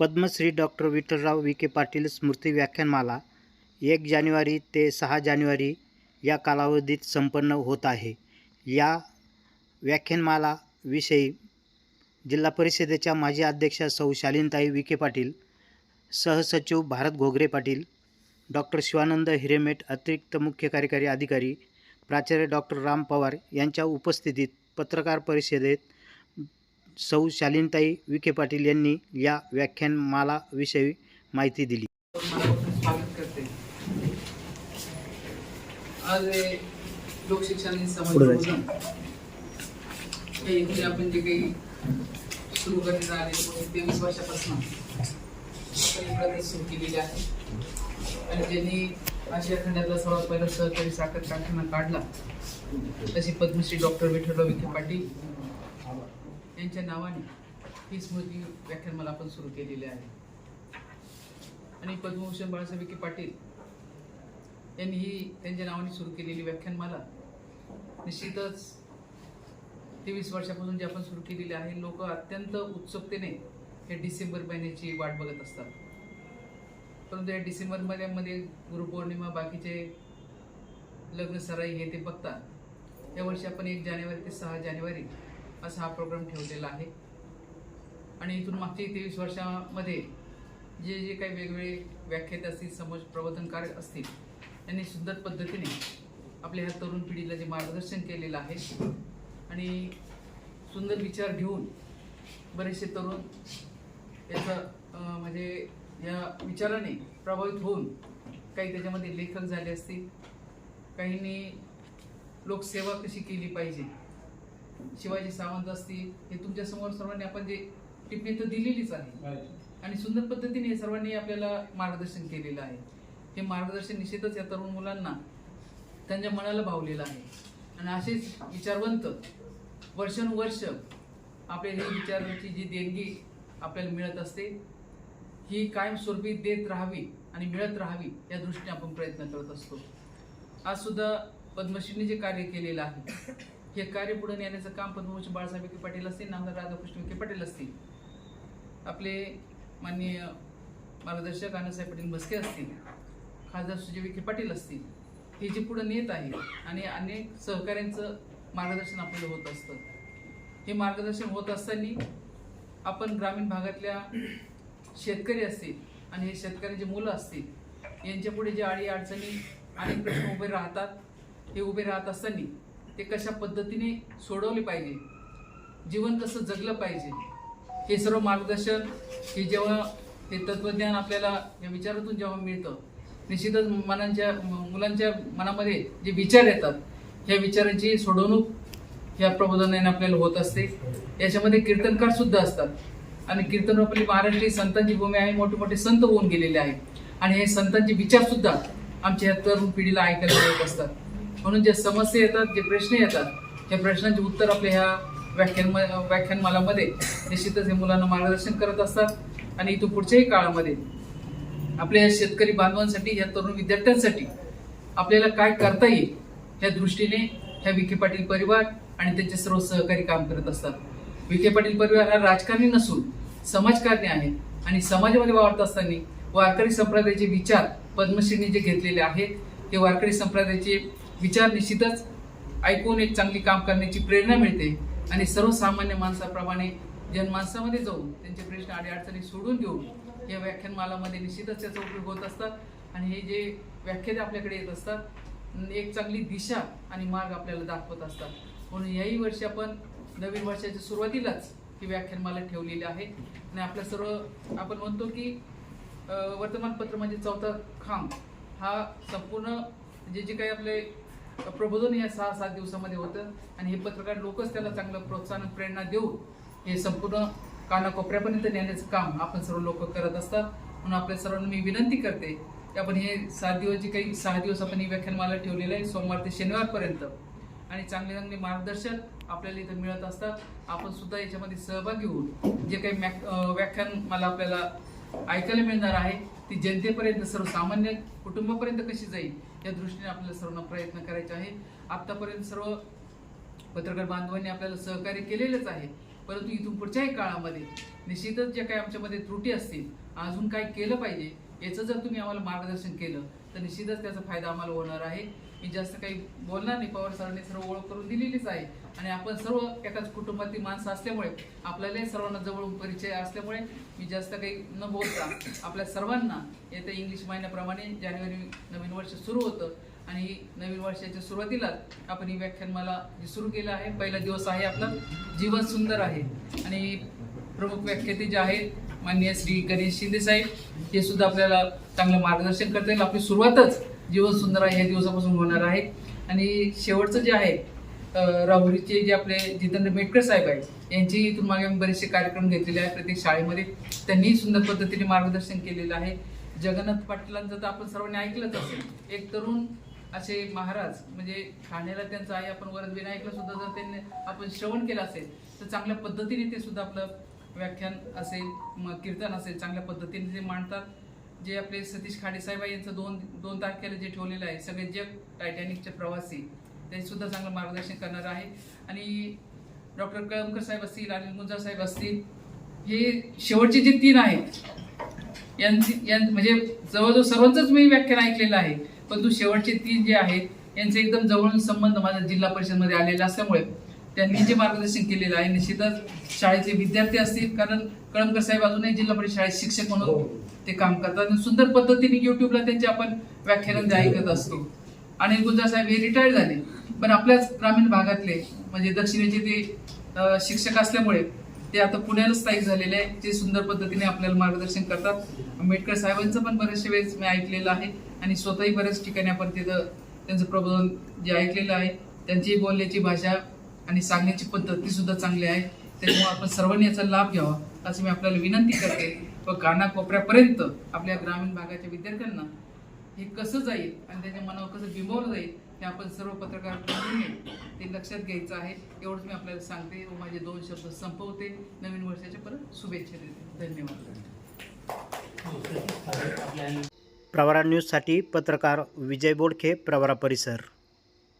Padmashri doctor Vitthalrao Vikhe Patil स्मृती व्याख्यानमाला एक जानेवारी ते सहा जानेवारी या कालावधीत संपन्न होत आहे. या व्याख्यानमालाविषयी जिल्हा परिषदेच्या माजी अध्यक्षा सौ शालीनताई विखे पाटील सहसचिव भारत घोगरे पाटील डॉक्टर शिवानंद हिरेमेट अतिरिक्त मुख्य कार्यकारी अधिकारी प्राचार्य डॉक्टर राम पवार यांच्या उपस्थितीत पत्रकार परिषदेत सौ शालीनताई विखे पाटील यांनी या व्याख्यानमालाविषयी माहिती दिली. आज लोकशिक्षण हे आपण जे काही सुरू करण्यात आले तेवीस वर्षापासून आपण प्रथा सुरू केलेली आहे. आणि ज्यांनी आशिया खंडातला सर्वात पहिला सहकारी साखर कारखाना काढला तशी पद्मश्री डॉक्टर विठ्ठलराव विखे पाटील यांच्या नावाने ही स्मृती व्याख्यानमाला आपण सुरू केलेली आहे. आणि पद्मभूषण बाळासाहेब विखे पाटील यांनी ही त्यांच्या नावाने सुरू केलेली व्याख्यानमाला निश्चितच तेवीस वर्षापासून जे आपण सुरू केलेली आहे लोक अत्यंत उत्सुकतेने हे डिसेंबर महिन्याची वाट बघत असतात. परंतु या डिसेंबर महिन्यामध्ये गुरुपौर्णिमा बाकीचे लग्न सराई हे ते बघतात. यावर्षी आपण एक जानेवारी ते सहा जानेवारी असा हा प्रोग्राम ठेवलेला आहे. आणि इथून मागच्या तेवीस वर्षामध्ये जे जे काही वेगवेगळे व्याख्याते असतील समज प्रबोधनकार असतील त्यांनी सुंदर पद्धतीने आपल्या ह्या तरुण पिढीला जे मार्गदर्शन केलेलं आहे आणि सुंदर विचार घेऊन बरेचसे तरुण याचा म्हणजे या विचाराने प्रभावित होऊन काही त्याच्यामध्ये लेखक झाले असतील काहींनी लोकसेवा कशी केली पाहिजे शिवाजी सावंत असतील हे तुमच्यासमोर सर्वांनी आपण जे टिप्पणी तर दिलेलीच आहे. आणि सुंदर पद्धतीने हे सर्वांनी आपल्याला मार्गदर्शन केलेलं आहे. हे मार्गदर्शन निश्चितच या तरुण मुलांना त्यांच्या मनाला भावलेलं आहे. आणि असेच विचारवंत वर्षानुवर्ष आपल्या ही विचाराची जी देणगी आपल्याला मिळत असते ही कायमस्वरूपी देत राहावी आणि मिळत राहावी या दृष्टीने आपण प्रयत्न करत असतो. आज सुद्धा पद्मश्रीने जे कार्य केलेलं आहे हे कार्य पुढे नेण्याचं काम पद्मभूषण बाळासाहेब विखे पाटील असतील नामदार राधाकृष्ण विखे पाटील असतील. आपले माननीय मार्गदर्शक अण्णासाहेब पाटील भस्के असतील खासदार सुजय विखे पाटील असतील हे जे पुढे नेत आहे आणि अनेक सहकाऱ्यांचं मार्गदर्शन आपल्याला होत असतं. हे मार्गदर्शन होत असताना आपण ग्रामीण भागातल्या शेतकरी असतील आणि हे शेतकऱ्यांचे मुलं असतील यांच्यापुढे जे अडी अडचणी अनेक प्रश्न उभे राहतात हे उभे राहत असताना ते कशा पद्धतीने सोडवले पाहिजे? जीवन कसं जगलं पाहिजे? हे सर्व मार्गदर्शन हे जेव्हा हे तत्वज्ञान आपल्याला या विचारातून जेव्हा मिळतं निश्चितच मनांच्या मुलांच्या मनामध्ये जे विचार येतात ह्या विचारांची सोडवणूक या प्रबोधनाने आपल्याला होत असते. याच्यामध्ये कीर्तनकार सुद्धा असतात. आणि कीर्तन आपली महाराष्ट्रीय संतांची भूमी आहे मोठे मोठे संत होऊन गेलेले आहेत. आणि हे संतांचे विचार सुद्धा आमच्या ह्या तरुण पिढीला ऐकायला मिळत असतात. म्हणून जे समस्या येतात जे प्रश्न येतात त्या प्रश्नांचे उत्तर आपल्या ह्या व्याख्यान व्याख्यानमालामध्ये निश्चितच हे मुलांना मार्गदर्शन करत असतात. आणि इथून पुढच्याही काळामध्ये आपल्या या शेतकरी बांधवांसाठी या तरुण विद्यार्थ्यांसाठी आपल्याला काय करता येईल या दृष्टीने ह्या विखे पाटील परिवार आणि त्यांचे सर्व सहकारी काम करत असतात. विखे पाटील परिवार हा राजकारणी नसून समाजकारणी आहे आणि समाजामध्ये वावरत असताना वारकरी संप्रदायाचे विचार पद्मश्रीने जे घेतलेले आहेत ते वारकरी संप्रदायाचे विचार निश्चितच ऐकून एक चांगली काम करण्याची प्रेरणा मिळते. आणि सर्वसामान्य माणसाप्रमाणे जनमानसामध्ये जाऊन त्यांचे प्रश्न अडीअडचणी सोडून घेऊन या व्याख्यानमालामध्ये निश्चितच त्याचा उपयोग होत असतात. आणि हे जे व्याख्याते आपल्याकडे येत असतात एक चांगली दिशा आणि मार्ग आपल्याला दाखवत असतात. म्हणून याही वर्षी आपण नवीन वर्षाच्या सुरुवातीलाच ही व्याख्यानमाला ठेवलेली आहे. आणि आपल्या सर्व आपण म्हणतो की वर्तमानपत्र म्हणजे चौथा खांब. हा संपूर्ण जे जे काही आपले प्रबोधन या सहा सात दिवसामध्ये होतं. आणि हे पत्रकार लोकच त्याला चांगलं प्रोत्साहन प्रेरणा देऊन हे संपूर्ण कानाकोपऱ्यापर्यंत नेण्याचं काम आपण सर्व लोक करत असतात. म्हणून आपल्या सर्वांना मी विनंती करते की आपण हे सात दिवस जे काही सहा दिवस आपण हे व्याख्यानमाला ठेवलेलं आहे सोमवार ते शनिवारपर्यंत. आणि चांगले चांगले मार्गदर्शन आपल्याला इथं मिळत असतात. आपण सुद्धा याच्यामध्ये सहभागी होऊन जे काही मॅक- व्याख्यान मला आपल्याला ऐकायला मिळणार आहे ती जनतेपर्यंत सर्वसामान्य कुटुंबापर्यंत कशी जाईल या दृष्टीने आपल्याला सर्वांना प्रयत्न करायचे आहे आतापर्यंत सर्व पत्रकार बांधवांनी आपल्याला सहकार्य केलेलंच आहे. परंतु इथून पुढच्याही काळामध्ये निश्चितच ज्या काही आमच्यामध्ये त्रुटी असतील अजून काय केलं पाहिजे याचं जर तुम्ही आम्हाला मार्गदर्शन केलं तर निश्चितच त्याचा फायदा आम्हाला होणार आहे. मी जास्त काही बोलणार नाही. पवार सरांनी सर्व ओळख करून दिलेलीच आहे. आणि आपण सर्व एकाच कुटुंबातील माणसं असल्यामुळे आपल्यालाही सर्वांना जवळून परिचय असल्यामुळे मी जास्त काही न बोलता आपल्या सर्वांना येत्या इंग्लिश महिन्याप्रमाणे जानेवारी नवीन वर्ष सुरू होतं. आणि नवीन वर्षाच्या सुरुवातीलाच आपण ही व्याख्यानमाला जी सुरू केलं आहे पहिला दिवस आहे आपला जीवन सुंदर आहे. आणि प्रमुख व्याख्याते जे आहेत माननीय श्री गणेश शिंदे साहेब हे सुद्धा आपल्याला चांगलं मार्गदर्शन करता येईल आपली सुरुवातच जीवन सुंदर आहे या दिवसापासून होणार आहे. आणि शेवटचं जे आहे राहुरीचे जे आपले जितेंद्र मेटकर साहेब आहेत यांची इथून मागे बरेचसे कार्यक्रम घेतलेले आहेत प्रत्येक शाळेमध्ये. त्यांनीही सुंदर पद्धतीने मार्गदर्शन केलेलं आहे. जगन्नाथ पाटलांचं तर आपण सर्वांनी ऐकलंच असेल. एक तरुण असे महाराज म्हणजे ठाण्याला त्यांचं आहे आपण वरद विनायकला सुद्धा जर त्यांनी आपण श्रवण केलं असेल तर चांगल्या पद्धतीने ते सुद्धा आपलं व्याख्यान असेल मग कीर्तन असेल चांगल्या पद्धतीने ते मांडतात. जे आपले सतीश खाडे साहेब यांचं दोन दोन तारखेला जे ठेवलेलं आहे सगळे जग टायटॅनिकचे प्रवासी ते सुद्धा चांगलं मार्गदर्शन करणार आहे. आणि डॉक्टर कळमकर साहेब असतील अनिल गुंजार साहेब असतील हे शेवटचे जे तीन आहेत यांची यां म्हणजे जवळजवळ सर्वांचंच मी व्याख्यान ऐकलेलं आहे परंतु शेवटचे तीन जे आहेत यांचे एकदम जवळून संबंध माझा जिल्हा परिषदमध्ये आलेला असल्यामुळे त्यांनी जे मार्गदर्शन केलेलं आहे निश्चितच शाळेचे विद्यार्थी असतील कारण कळमकर साहेब अजूनही जिल्हा परिषद शाळेत शिक्षक म्हणून ते काम करतात. आणि सुंदर पद्धतीने युट्यूबला त्यांचे आपण व्याख्यान ऐकत असतो. आणि गुंजार साहेब हे रिटायर्ड झाले. पण आपल्याच ग्रामीण भागातले म्हणजे दक्षिणेचे ते शिक्षक असल्यामुळे ते आता पुण्याला स्थायिक झालेले आहे. ते सुंदर पद्धतीने आपल्याला मार्गदर्शन करतात. आंबेडकर साहेबांचं पण बरेचसे वेळेस मी ऐकलेलं आहे. आणि स्वतःही बऱ्याच ठिकाणी आपण तिथं त्यांचं प्रबोधन जे ऐकलेलं आहे त्यांची बोलण्याची भाषा आणि सांगण्याची पद्धत ती सुद्धा चांगली आहे. त्याच्यामुळे आपण सर्वांनी याचा लाभ घ्यावा असं मी आपल्याला विनंती करते. व कानाकोपऱ्यापर्यंत आपल्या ग्रामीण भागाच्या विद्यार्थ्यांना हे कसं जाईल आणि त्याच्या मनावर कसं बिंबवलं जाईल हे आपण सर्व पत्रकार ते लक्षात घ्यायचं आहे. एवढंच मी आपल्याला सांगते. व माझे दोन शब्द संपवते. नवीन वर्षाच्या परत शुभेच्छा देते. धन्यवाद. प्रवरा न्यूजसाठी पत्रकार विजय बोडखे प्रवरा परिसर.